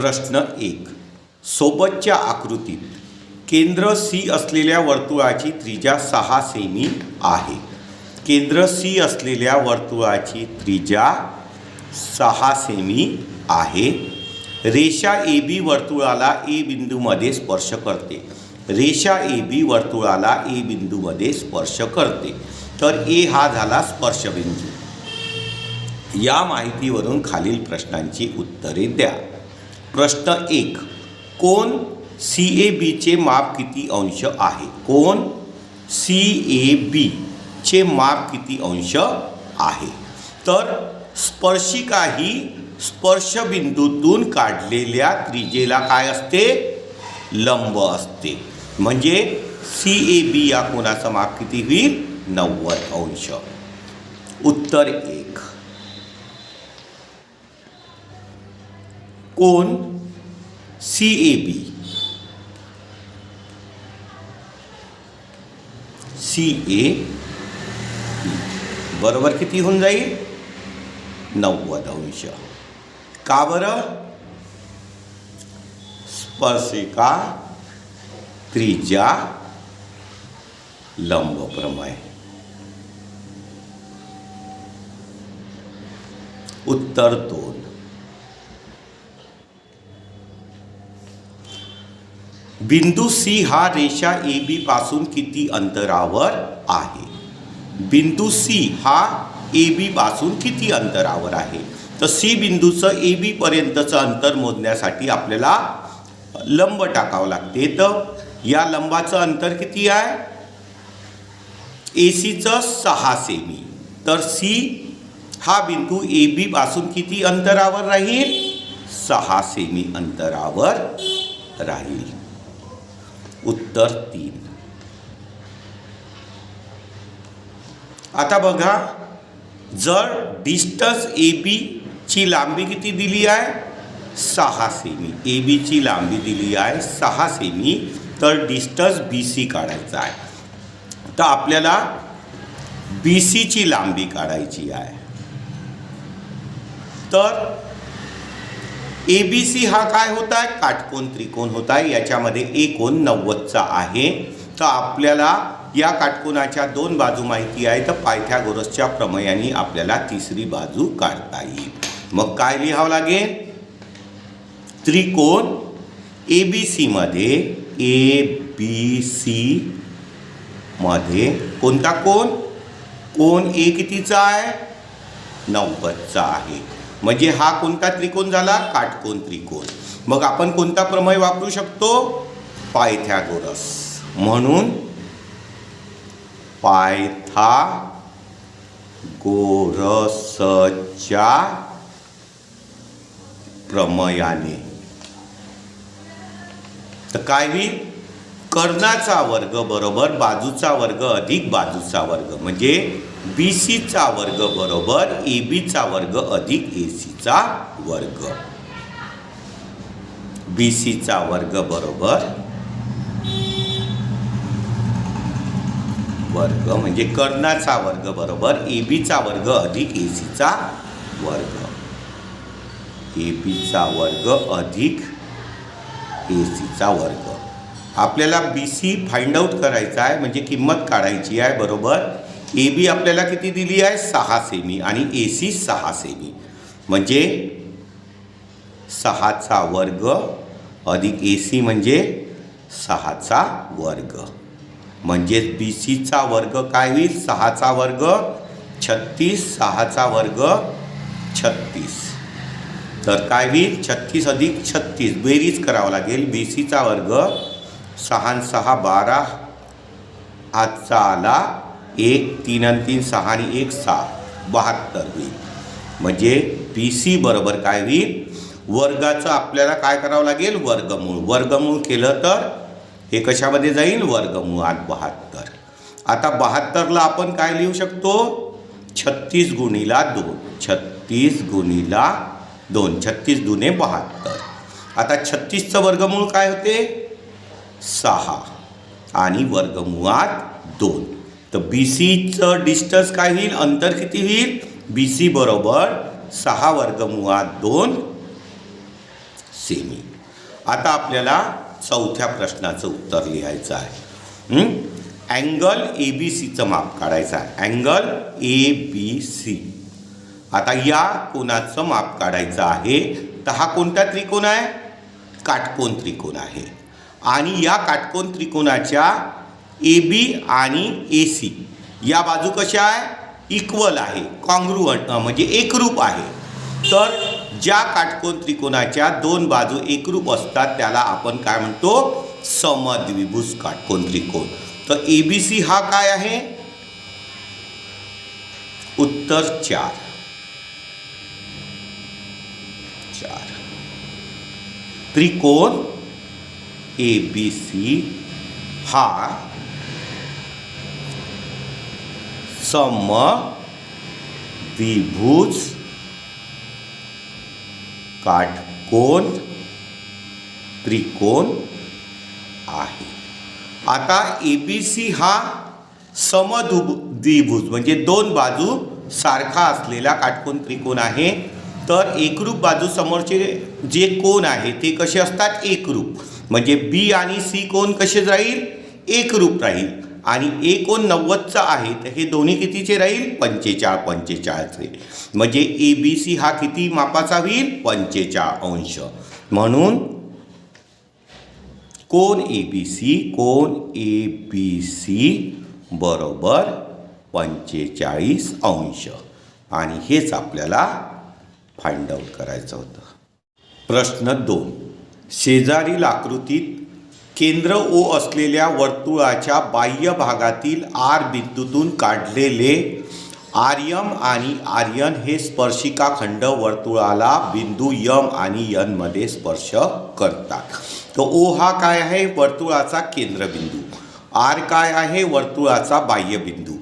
प्रश्न एक. सोबतच्या आकृतीत केंद्र सी असलेल्या वर्तुळाची त्रिज्या सहा सेमी आहे. केंद्र सी असलेल्या वर्तुळाची त्रिज्या सहा सेमी आहे. रेषा ए बी वर्तुळाला ए बिंदूमध्ये स्पर्श करते. रेषा ए बी वर्तुळाला ए बिंदूमध्ये स्पर्श करते. तर ए हा झाला स्पर्शबिंदू. या माहितीवरून खालील प्रश्नांची उत्तरे द्या. प्रश्न एक कोण सी ए बीचे माप किती अंश आहे? कोण सी ए बीचे माप किती अंश आहे? तर स्पर्शिका ही स्पर्शबिंदूतून काढलेल्या त्रिजेला काय असते? लंब असते. म्हणजे सी ए बी या कोणाचं माप किती होईल? नव्वद अंश. उत्तर एक. कोण सी ए बी सी ए बरोबर किती होऊन जाईल? नव्वद अंश. का बरं? स्पर्शिका त्रिज्या लंब प्रमेय. उत्तर दोन. बिंदू सी हा रेषा ए बी पासून किती अंतरावर आहे? बिंदू सी हा ए बी पासून किती अंतरावर आहे? तर सी बिंदूचं ए बी पर्यंतचं अंतर मोजण्यासाठी आपल्याला लंब टाकावं लागते. तर या लंबाचं अंतर किती आहे? ए सीचं सहा सेमी. तर सी हा बिंदू ए बी पासून किती अंतरावर राहील? सहा सेमी अंतरावर राहील. उत्तर तीन. आता बघा जर डिस्टन्स ए बीची लांबी किती दिली आहे? सहा सेमी ए बीची लांबी दिली आहे सहा सेमी तर डिस्टन्स बी सी काढायचा आहे. तर आपल्याला बी सीची लांबी काढायची आहे. तर ए बी सी हा काय होत आहे काटकोन त्रिकोण होता आहे याच्यामध्ये एकोण नव्वदचा आहे. तर आपल्याला या काटकोनाच्या दोन बाजू माहिती आहे. तर पायथ्यागोरसच्या प्रमेयाने आपल्याला तिसरी बाजू काढता येईल. मग काय लिहावं लागेल? त्रिकोण ए बी सीमध्ये ए बी सी मध्ये कोणता कोण? कोण ए कितीचा आहे? नव्वदचा आहे. म्हणजे हा कोणता त्रिकोण झाला? काटकोन त्रिकोण. मग आपण कोणता प्रमेय वापरू शकतो? पायथ्यागोरस. म्हणून पायथा गोरसच्या प्रमयाने. तर काय होईल कर्णाचा वर्ग बरोबर बाजूचा वर्ग अधिक बाजूचा वर्ग. म्हणजे बी सीचा वर्ग बरोबर ए बीचा वर्ग अधिक ए सीचा वर्ग. बी सीचा वर्ग बरोबर वर्ग म्हणजे कर्णाचा वर्ग बरोबर ए बीचा वर्ग अधिक ए सीचा वर्ग. ए बीचा वर्ग अधिक ए सीचा वर्ग. आपल्याला बी सी फाइंड आउट करायचा आहे म्हणजे किंमत काढायची आहे बरोबर? ए बी आपल्याला किती दिली आहे? सहा सेमी. आणि ए सी सहा सेमी. म्हणजे सहाचा वर्ग अधिक ए सी म्हणजे सहाचा वर्ग. म्हणजेच बी सीचा वर्ग काय होईल? सहाचा वर्ग छत्तीस सहाचा वर्ग छत्तीस. तर काय होईल? छत्तीस अधिक छत्तीस. बेरीज करावा लागेल. बी सीचा वर्ग सहा सहा बारा आजचा आला एक तीन आणि तीन सहा आणि एक सहा. बहात्तर होईल. म्हणजे पी सी बरोबर काय होईल? वर्गाचं आपल्याला काय करावं लागेल? वर्गमूळ. वर्गमूळ केलं तर हे कशामध्ये जाईल? वर्गमुळात बहात्तर. आता बहात्तरला आपण काय लिहू शकतो? छत्तीस गुणीला दोन. छत्तीस गुणीला दोन. छत्तीस दुने बहात्तर. आता छत्तीसचं वर्गमूळ काय होते? सहा. आणि वर्गमुळात दोन. तर बी सीचं डिस्टन्स काय होईल? अंतर किती होईल? बी सी बरोबर सहा वर्गमुळात दोन सेमी आता आपल्याला चौथ्या प्रश्नाचं उत्तर लिहायचं आहे. अँगल ए बी सीचं माप काढायचं आहे. अँगल ए बी सी आता या कोणाचं माप काढायचं आहे. तर हा कोणता त्रिकोण आहे? काटकोन त्रिकोण आहे. आणि या काटकोन त्रिकोणाच्या ए बी आणि ए सी. या बाजू कशा आहे? इक्वल आहे. कॉंग्रुअंट म्हणजे एकरूप आहे. तर ज्या काटकोन त्रिकोणाच्या दोन बाजू एकरूप असतात त्याला आपण काय म्हणतो? समद्विभुज काटकोन त्रिकोण. तर ए बी सी हा काय आहे? उत्तर चार. चार. त्रिकोण ए बी सी हा सम द्विभुज काटकोन त्रिकोण आहे. आता ए बी सी हा समद्वि द्विभुज म्हणजे दोन बाजू सारखा असलेला काटकोन त्रिकोण आहे. तर एकरूप बाजू समोरचे जे कोण आहे ते कसे असतात? एकरूप. म्हणजे बी आणि सी कोण कसे राहील? एकरूप राहील. आणि एकोणनव्वदचं आहे तर हे दोन्ही कितीचे राहील? पंचेचाळ पंचेचाळचे म्हणजे ए बी सी हा किती मापाचा होईल? पंचेचाळ अंश. म्हणून कोण ए बी सी कोण ए बी सी बरोबर पंचेचाळीस अंश. आणि हेच आपल्याला फाइंड आउट करायचं होतं. प्रश्न दोन. शेजारील आकृतीत केंद्र ओ असलेल्या वर्तुळाच्या बाह्य भागातील आर बिंदूतून काढलेले आर्यम आणि आर्यन हे स्पर्शिका खंड वर्तुळाला बिंदू यम आणि यनमध्ये स्पर्श करतात. तर ओ हा काय आहे? वर्तुळाचा केंद्रबिंदू. आर काय आहे? वर्तुळाचा बाह्यबिंदू.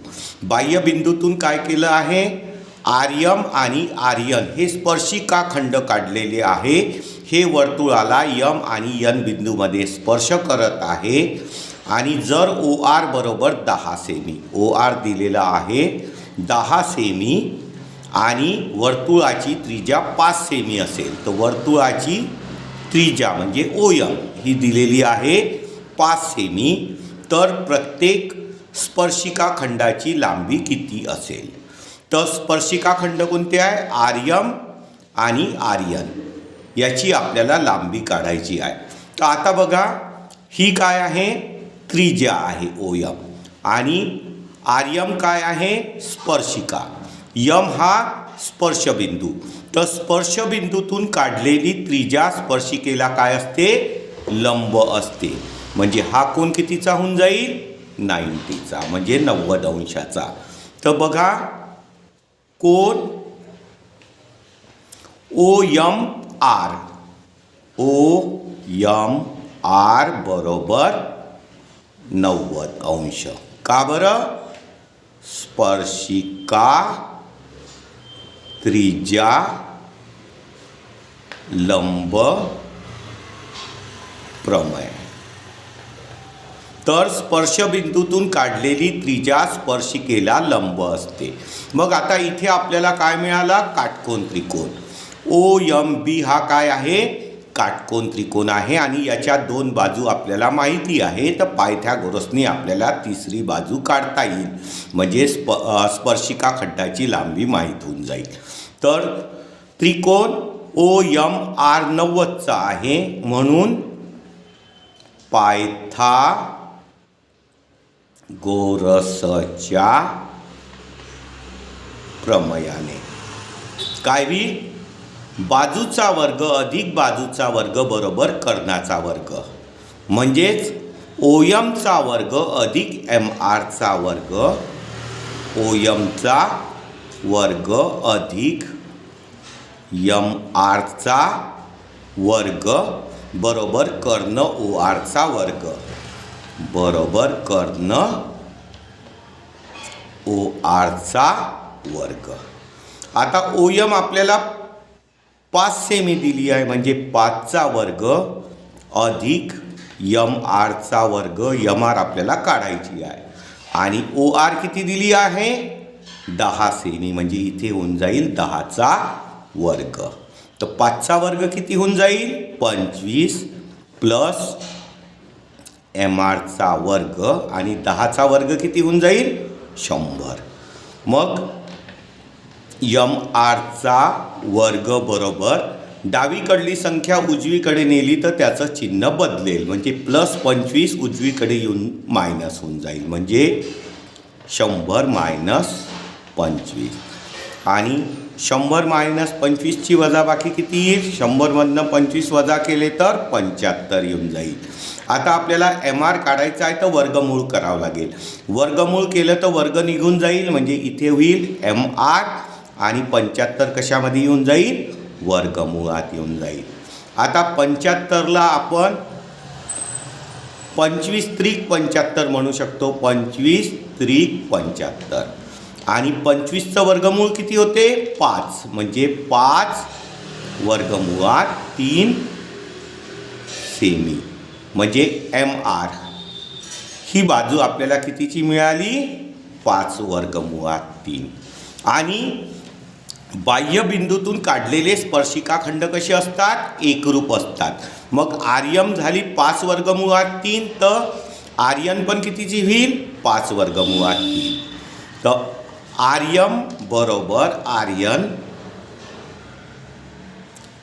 बाह्यबिंदूतून काय केलं आहे? आर्यम आणि आर्यन हे स्पर्शिका खंड काढलेले आहे. हे वर्तुळाला यम आणि यन बिंदूमध्ये स्पर्श करत आहे. आणि जर ओ आर बरोबर दहा सेमी ओ आर दिलेला आहे दहा सेमी आणि वर्तुळाची त्रिज्या पाच सेमी असेल तर वर्तुळाची त्रिज्या म्हणजे ओ यम ही दिलेली आहे पाच सेमी. तर प्रत्येक स्पर्शिका खंडाची लांबी किती असेल? तर स्पर्शिका खंड कोणते आहे? आर्यम आणि आर्यन. याची आपल्याला लांबी काढायची आहे. तर आता बघा ही काय आहे? त्रिज्या आहे ओ यम आणि आर्यम काय आहे? स्पर्शिका. यम हा स्पर्शबिंदू. तर स्पर्शबिंदूतून काढलेली त्रिज्या स्पर्शिकेला काय असते? लंब असते. म्हणजे हा कोण कितीचा होऊन जाईल? नाईंटीचा. म्हणजे नव्वद अंशाचा. तर बघा कोण O M R. O M R बरोबर नव्वद अंश. का बरं? स्पर्शिका त्रिज्या लंब प्रमय. तर स्पर्शबिंदूतून काढलेली त्रिजा स्पर्शिकेला लंब असते. मग आता इथे आपल्याला काय मिळाला? काटकोन त्रिकोण. ओ यम बी हा काय आहे? काटकोन त्रिकोण आहे आणि याच्या दोन बाजू आपल्याला माहिती आहे तर पायथ्यागोरसनी आपल्याला तिसरी बाजू काढता येईल. म्हणजे स्प स्पर्शिका खड्डाची लांबी माहीत होऊन जाईल. तर त्रिकोण ओ यम आर नव्वदचा आहे. म्हणून पायथा गोरसच्या प्रमयाने. काय होईल बाजूचा वर्ग अधिक बाजूचा वर्ग बरोबर कर्णाचा वर्ग. म्हणजेच ओयमचा वर्ग अधिक एम आरचा वर्ग ओयमचा वर्ग अधिक यम आरचा वर्ग बरोबर कर्ण ओ आरचा वर्ग. बरोबर कर्ण ओ आरचा वर्ग. आता ओयम आपल्याला पाच सेमी दिली आहे म्हणजे पाचचा वर्ग अधिक यम आरचा वर्ग यम आर आपल्याला काढायची आहे. आणि ओ आर किती दिली आहे? दहा सेमी म्हणजे इथे होऊन जाईल दहाचा वर्ग. तर पाचचा वर्ग किती होऊन जाईल? पंचवीस प्लस एम आरचा वर्ग आणि दहाचा वर्ग किती होऊन जाईल? शंभर. मग यम आरचा वर्ग बरोबर. डावीकडली संख्या उजवीकडे नेली तर त्याचं चिन्ह बदलेल. म्हणजे प्लस पंचवीस उजवीकडे येऊन मायनस होऊन जाईल. म्हणजे शंभर मायनस पंचवीस. आणि शंभर मायनस पंचवीसची वजाबाकी किती येईल? शंभरमधनं पंचवीस वजा केले तर पंच्याहत्तर येऊन जाईल. आता आपल्याला एम आर काढायचा आहे तर वर्गमूळ करावं लागेल. वर्गमूळ केलं तर वर्ग निघून जाईल. म्हणजे इथे होईल एम आर आणि पंच्याहत्तर कशामध्ये येऊन जाईल? वर्गमुळात येऊन जाईल. आता पंच्याहत्तरला आपण पंचवीस त्रिक पंच्याहत्तर म्हणू शकतो. पंचवीस त्रिक पंच्याहत्तर. आणि पंचवीसचं वर्गमूळ किती होते? पाच. म्हणजे पाच वर्गमुळात तीन सेमी. म्हणजे एम आर. ही बाजू आपल्याला कितीची मिळाली? पाच वर्गमुळात तीन. आणि बाह्यबिंदूतून काढलेले स्पर्शिका खंड कसे असतात? एकरूप असतात. मग आर्यम झाली पाच वर्गमुळात तीन तर आर्यन पण कितीची होईल? पाच वर्गमुळात तीन. तर आर्यम बरोबर आर्यन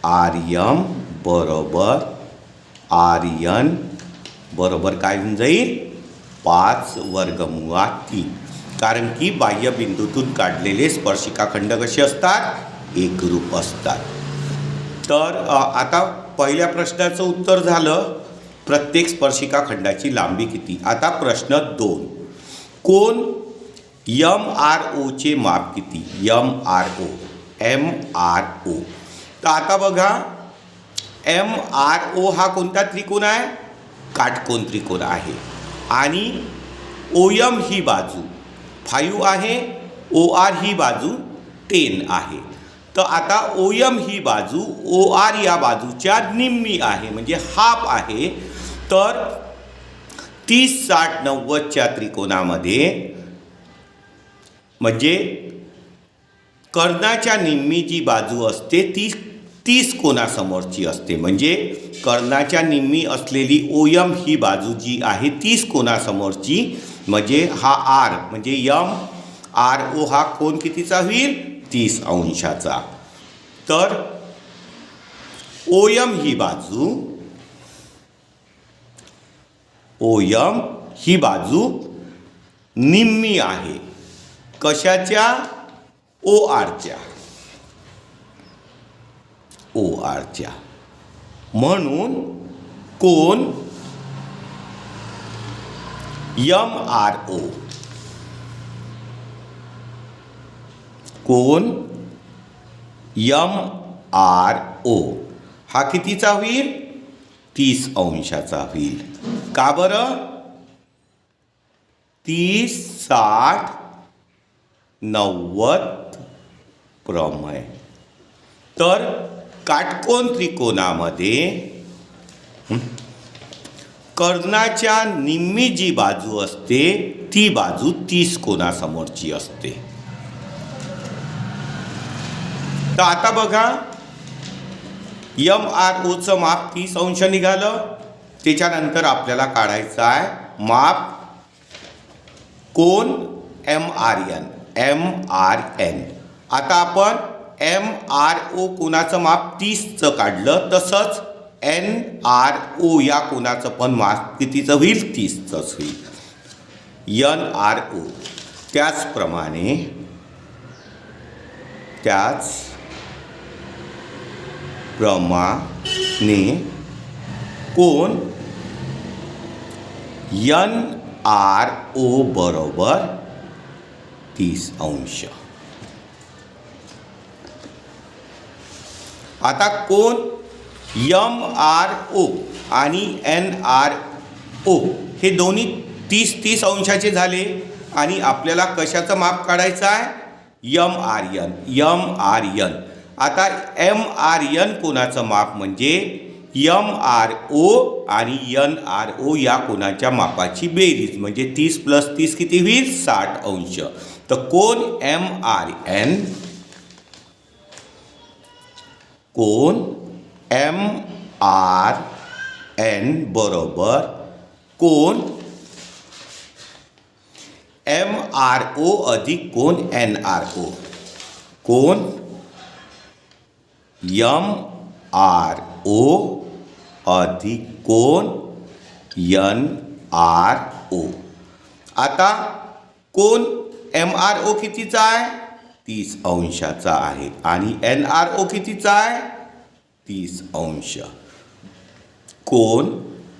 आर्यम बरोबर आर्यन बरोबर काय होऊन जाईल? पाच वर्गमुळात तीन. कारण की बाह्यबिंदूतून काढलेले स्पर्शिकाखंड कसे असतात? एकरूप असतात. तर आता पहिल्या प्रश्नाचं उत्तर झालं. प्रत्येक स्पर्शिकाखंडाची लांबी किती? आता प्रश्न दोन. कोण यम आर ओचे माप किती? M R O M R O तर आता बघा. एम आर ओ हा कोणता त्रिकोण आहे? काटकोन त्रिकोण आहे. आणि ओ यम ही बाजू. फाईव्ह आहे ओ आर ही बाजू टेन आहे. तर आता ओ एम ही बाजू ओ आर या बाजूच्या निम्मी आहे म्हणजे हाफ आहे. तर तीस साठ नव्वदच्या त्रिकोणामध्ये म्हणजे कर्णाच्या निम्मी जी बाजू असते ती तीस कोणासमोरची असते. म्हणजे कर्णाच्या निम्मी असलेली ओयम ही बाजू जी आहे तीस कोणासमोरची म्हणजे हा आर म्हणजे यम आर ओ हा कोण कितीचा होईल? तीस अंशाचा. तर ओयम ही बाजू ओयम ही बाजू निम्मी आहे. कशाच्या? ओ आरच्या ओ आरच्या म्हणून कोण यम आर ओ. कोण? M R O. हा कितीचा होईल? तीस अंशाचा होईल. का बरं? तीस साठ नव्वद प्रमय. तर काटकोन त्रिकोणामध्ये कर्णाच्या निम्मी जी बाजू असते ती बाजू तीस कोणासमोरची असते. तर आता बघा यम आर ओचं माप तीस अंश निघालं. त्याच्यानंतर आपल्याला काढायचं आहे माप कोण? M R N M R N आता आपण एम आर ओ कोणाचं माप तीसचं काढलं तसंच एन आर ओ या कोणाचं पण मास कितीचं होईल? तीसचंच होईल. यन आर ओ त्याचप्रमाणे त्याच प्रमाणे कोण? यन आर ओ बरोबर तीस अंश. आता कोण यम आर ओ आणि एन आर ओ. हे दोन्ही तीस तीस अंशाचे झाले आणि आपल्याला कशाचं माप काढायचं आहे? M R N M R N आता एम आर यन कोणाचं माप म्हणजे? यम आर ओ आणि यन आर ओ या कोणाच्या मापाची बेरीज. म्हणजे तीस प्लस तीस किती होईल? साठ अंश. तर कोण? M R N. कोण? एम आर एन बरोबर कोण? एम आर ओ अधिक कोण? एन आर ओ कोण? यम आर ओ अधिक कोण? यन आर ओ आता कोण? एम आर ओ कितीचा आहे? तीस अंशाचा आहे. आणि एन आर ओ कितीचा आहे? तीस अंश. कोण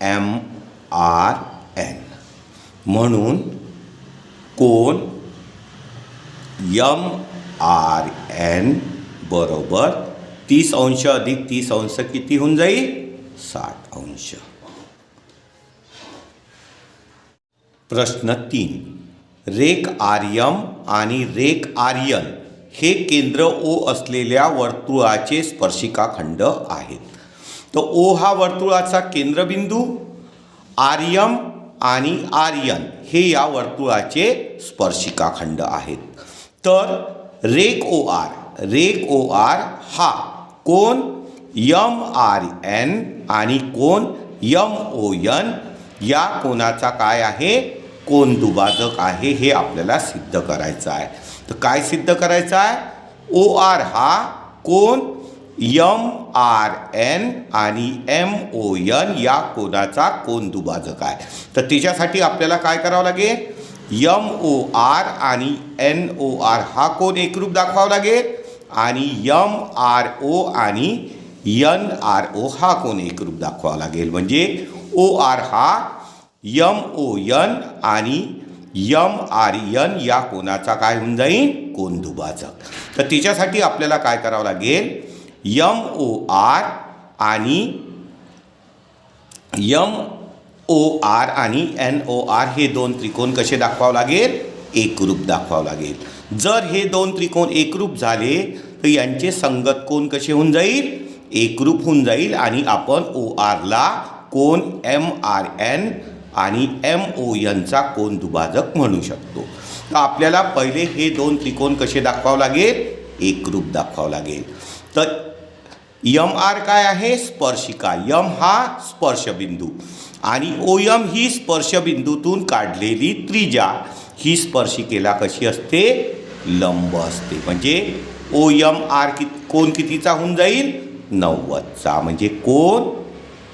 एम आर एन. म्हणून कोण यम आर एन बरोबर तीस अंश अधिक तीस अंश किती होऊन जाईल? साठ अंश. प्रश्न तीन. रेक आर्यम आणि रेक आर्यन हे केंद्र ओ असलेल्या वर्तुळाचे स्पर्शिका खंड आहेत. तर ओ हा वर्तुळाचा केंद्रबिंदू आर्यम आणि आर्यन हे या वर्तुळाचे स्पर्शिका खंड आहेत. तर रेक ओ आर रेक ओ आर हा कोण? यम आर एन आणि कोण? यम ओ यन या कोणाचा काय आहे? कोण दुबाधक आहे? हे आपल्याला सिद्ध करायचं आहे. तर काय सिद्ध करायचं आहे? ओ आर हा कोण? यम आर एन आणि एम ओ एन या कोणाचा कोण दुभाजक आहे. तर त्याच्यासाठी आपल्याला काय करावं लागेल? यम ओ आर आणि एन ओ आर हा कोण एकरूप दाखवावा लागेल आणि यम आर ओ आणि यन आर ओ हा कोण एकरूप दाखवावा लागेल. म्हणजे ओ आर हा यम ओ यन आणि यम आर यन या कोणाचा काय होऊन जाईल कोण तर त्याच्यासाठी आपल्याला काय करावं लागेल? यम ओ आर आणि यम ओ आर आणि एन ओ आर हे दोन त्रिकोण कसे दाखवावं लागेल? एकरूप दाखवावं लागेल. जर हे दोन त्रिकोण एकरूप झाले तर यांचे संगत कोण कसे होऊन जाईल? एकरूप होऊन जाईल आणि आपण ओ आरला कोण एम आर एन आणि एम ओ यांचा कोण दुभाजक म्हणू शकतो. तर आपल्याला पहिले हे दोन त्रिकोण कसे दाखवावं लागेल? एकरूप दाखवावं लागेल. तर यम आर काय आहे? स्पर्शिका. यम हा स्पर्शबिंदू. आणि ओ यम ही स्पर्शबिंदूतून काढलेली त्रिजा. ही स्पर्शिकेला कशी असते? लंब असते. म्हणजे ओ यम आर कि कोण कितीचा होऊन जाईल? नव्वदचा. म्हणजे कोण?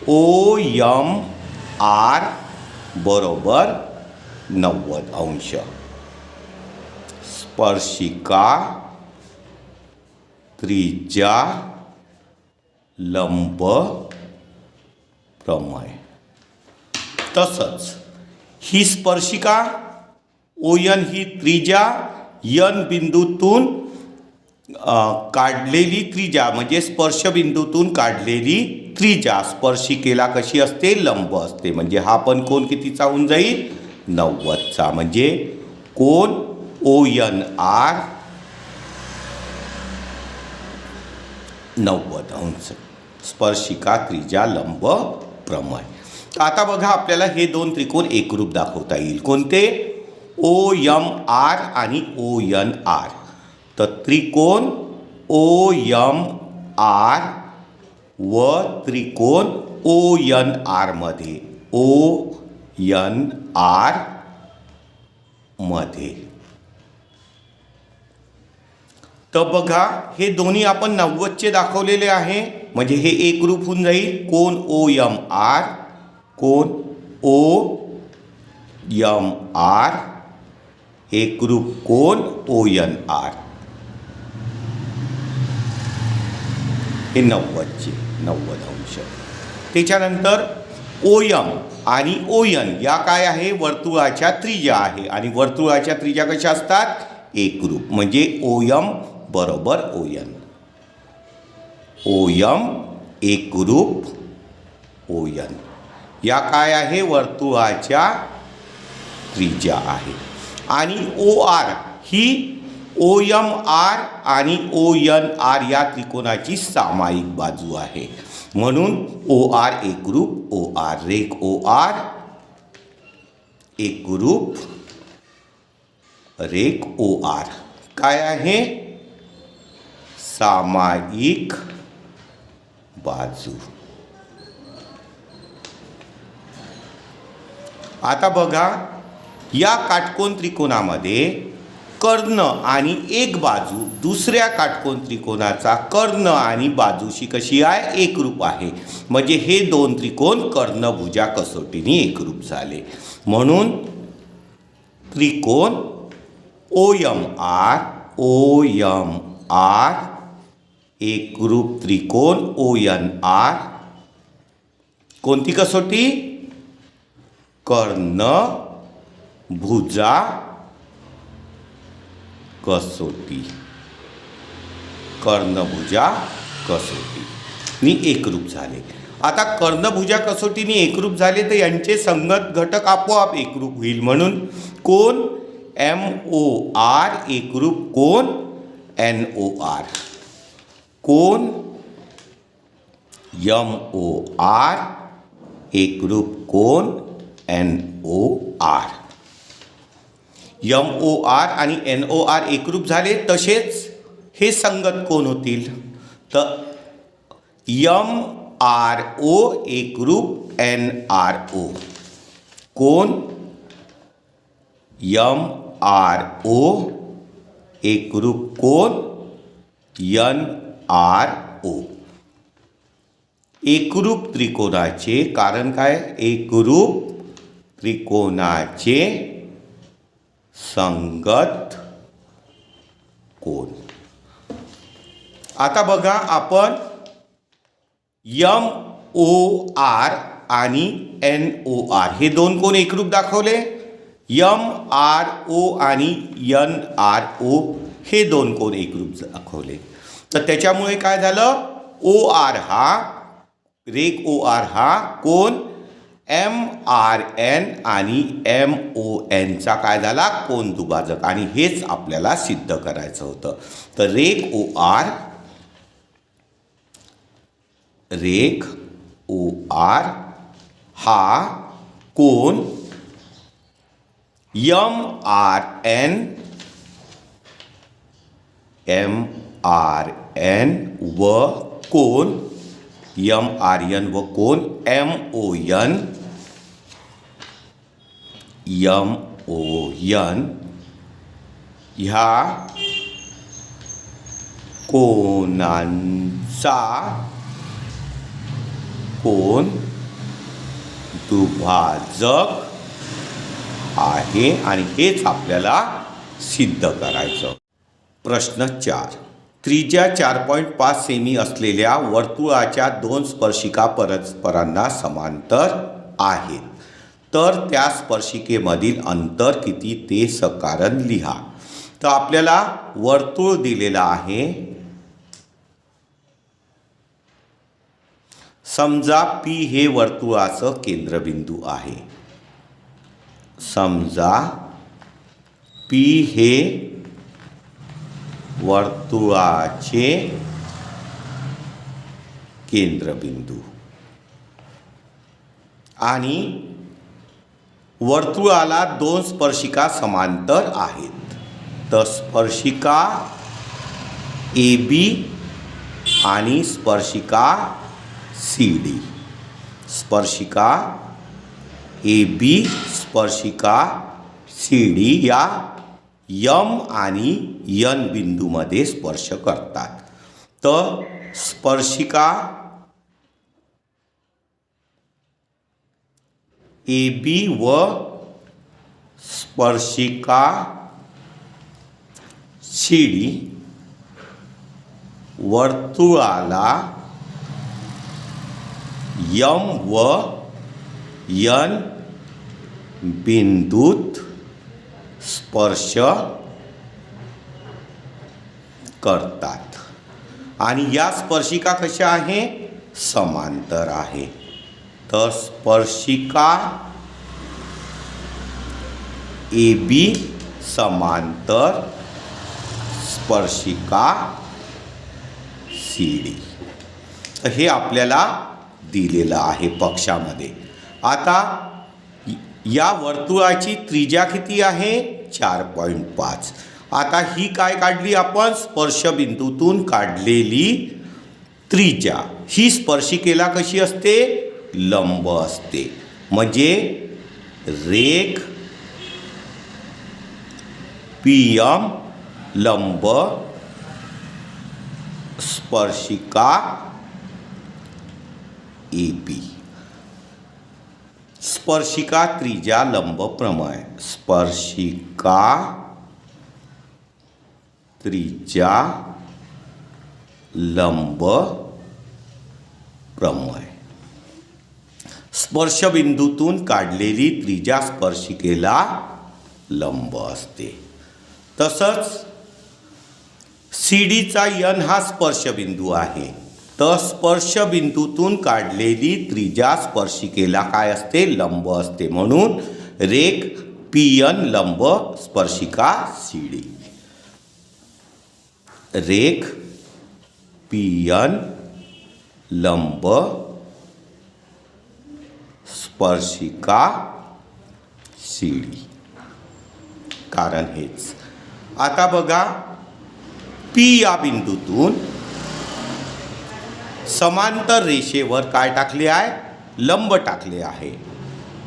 ओ यम आर बरोबर नव्वद अंश. स्पर्शिका त्रिज्या लंब प्रमय. तसंच ही स्पर्शिका ओयन ही त्रिज्या यन बिंदूतून काढलेली त्रिजा म्हणजे स्पर्शबिंदूतून काढलेली त्रिजा स्पर्शिकेला कशी असते? लंब असते. म्हणजे हा पण कोण कितीचा होऊन जाईल? नव्वदचा. म्हणजे कोण ओ यन आर नव्वद अंश. स्पर्शिका त्रिजा लंब प्रमय. आता बघा आपल्याला हे दोन त्रिकोण एकरूप दाखवता येईल. कोणते? ओ यम आर आणि ओ यन आर. तर त्रिकोण ओ यम आर व त्रिकोण ओ यन आरमध्ये ओ यन आरमध्ये. तर बघा हे दोन्ही आपण नव्वदचे दाखवलेले आहे. म्हणजे हे एक ग्रुप होऊन जाईल. कोण ओ यम आर कोण ओ यम आर एक ग्रुप कोण ओ यन आर हे नव्वदचे. नव्वद अंश. त्याच्यानंतर ओयम आणि ओयन या काय आहे? वर्तुळाच्या त्रिज्या आहे. आणि वर्तुळाच्या त्रिज्या कशा असतात? एकरूप म्हणजे ओयम बरोबर ओयन. ओयम एकरूप ओयन. या काय आहे? वर्तुळाच्या त्रिज्या आहे. आणि ओ आर ही ओ यम आर आणि ओ यन आर या त्रिकोणाची सामायिक बाजू आहे. म्हणून ओ आर एक ग्रुप ओ आर रेख ओ आर एक ग्रुप रेख ओ आर काय आहे? सामायिक बाजू. आता बघा या काटकोन त्रिकोणामध्ये कर्ण आणि एक बाजू दुसऱ्या काटकोन त्रिकोणाचा कर्ण आणि बाजूशी कशी आहे? एकरूप आहे. म्हणजे हे दोन त्रिकोण कर्णभुजा कसोटीने एकरूप झाले. म्हणून त्रिकोण O M R O M R एकरूप त्रिकोण ओ यन आर. कोणती कसोटी? कर्ण भुजा कसोटी. कर्णभुजा कसोटी. नी एकरूप झाले. आता कर्णभुजा कसोटीने एकरूप झाले तर यांचे संगत घटक आपोआप एकरूप होईल म्हणून. कोण? एम ओ आर एकरूप कोण? N O R. कोण? यम ओ आर एकरूप कोण? N O R. M O R आणि एन ओ आर एकरूप झाले तसेच हे संगत कोण होतील? तर यम आर ओ एकरूप एन आर ओ कोण? यम आर ओ एकरूप कोण? यन आर ओ एकरूप त्रिकोणाचे कारण काय? एकरूप त्रिकोणाचे संगत कोण? आता बघा आपण यम ओ आर आणि एन ओ आर हे दोन कोण एकरूप दाखवले? यम आर ओ आणि यन आर ओ हे दोन कोण एकरूप दाखवले. तर त्याच्यामुळे काय झालं? ओ आर हा रेक ओ आर हा कोण? एम आर एन आणि एम ओ एनचा काय झाला? कोण दुभाजक. आणि हेच आपल्याला सिद्ध करायचं होतं. तर रेक ओ आर रेक ओ आर हा कोण M R N M R N व कोण यम आर एन व कोण M O N M O N ह्या कोणांचा कोण दुभाजक आहे आणि हेच आपल्याला सिद्ध करायचं. प्रश्न चार. त्रिज्या चार पॉईंट पाच सेमी असलेल्या वर्तुळाच्या दोन स्पर्शिका परस्परांना समांतर आहेत. तर त्या स्पर्शिकेमधील अंतर किती ते सकारण लिहा. तर आपल्याला वर्तुळ दिलेलं आहे. समजा पी हे वर्तुळाचं केंद्रबिंदू आहे. समजा पी हे वर्तुळाचे केंद्रबिंदू. आणि वर्तुळाला दोन स्पर्शिका समांतर आहेत. तर स्पर्शिका ए बी आणि स्पर्शिका सी डी. स्पर्शिका ए बी स्पर्शिका सी डी या यम आणि यन बिंदूमध्ये स्पर्श करतात. तर स्पर्शिका ए बी व स्पर्शिका सी डी वर्तुळाला यम व यन बिंदूत स्पर्श करतात. आणि या स्पर्शिका कशा आहे? समांतर आहे. तर स्पर्शिका ए बी समांतर स्पर्शिका सी डी. तर हे आपल्याला दिलेलं आहे पक्षामध्ये. आता या वर्तुळाची त्रिज्या किती आहे? चार पॉईंट पाच. आता ही काय काढली आपण? स्पर्शबिंदूतून काढलेली त्रिज्या. ही स्पर्शिकेला कशी असते? लंब असते म्हणजे रेख पी एम लंब, स्पर्शिका ए पी स्पर्शिका त्रिज्या लंब, प्रमय। स्पर्शिका त्रिज्या लंब, प्रमय। स्पर्शबिंदूतून काढलेली त्रिजा स्पर्शिकेला लंब असते. तसंच सी डीचा यन हा स्पर्शबिंदू आहे. तर स्पर्शबिंदूतून काढलेली त्रिजा स्पर्शिकेला काय असते? लंब असते. म्हणून रेख पी लंब स्पर्शिका सी डी रेख पी लंब स्पर्शिका शिडी कारण हेच. आता बघा पी या बिंदूतून समांतर रेषेवर काय टाकले आहे? लंब टाकले आहे.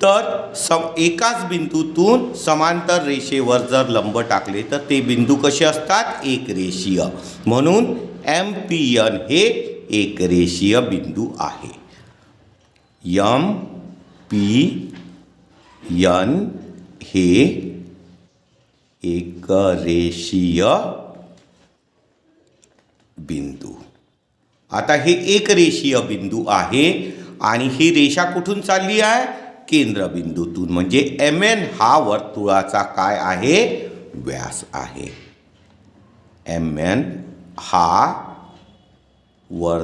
तर सम एकाच बिंदूतून समांतर रेषेवर जर लंब टाकले तर ते बिंदू कसे असतात? एक रेषीय. म्हणून एम पी एन हे एक रेषीय बिंदू आहे. यम पी यन हे एक रेषीय बिंदू. आता हे एक रेषीय बिंदू आहे आणि ही रेषा कुठून चालली आहे? केंद्रबिंदूतून म्हणजे एम एन हा वर्तुळाचा काय आहे? व्यास आहे. एम एन हा वर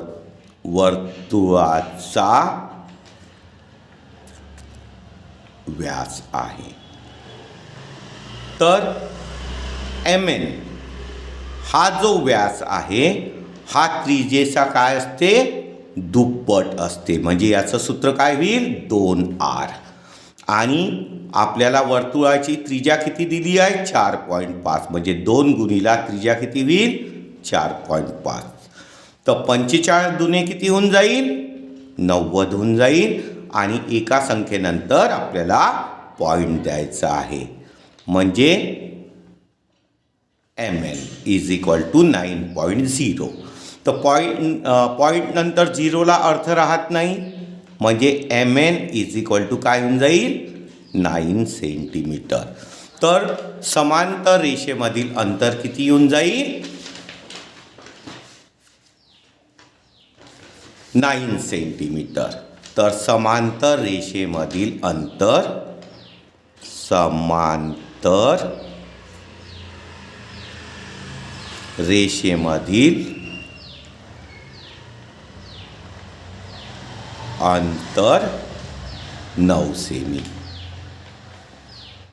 वर्तुळाचा व्यास आहे. तर एम एन हा जो व्यास आहे हा त्रिजेचा काय असते? दुप्पट असते. म्हणजे याचं सूत्र काय होईल? दोन आर. आणि आपल्याला वर्तुळाची त्रिज्या किती दिली आहे? चार पॉईंट पाच. म्हणजे दोन गुणीला त्रिज्या किती होईल? चार पॉईंट पाच. तर पंचेचाळीस दुने किती होऊन जाईल? नव्वद होऊन जाईल. आणि एका संख्येनंतर आपल्याला पॉईंट द्यायचा आहे. म्हणजे M N is equal to nine point zero तर पॉईंट पॉईंट नंतर झिरोला अर्थ राहत नाही. म्हणजे M N is equal to काय होऊन जाईल? नाईन सेंटीमीटर तर समांतर रेषेमधील अंतर किती येऊन जाईल? नाईन सेंटीमीटर तर समांतर रेषेमधील अंतर समांतर रेषेमधील अंतर नऊ सेमी.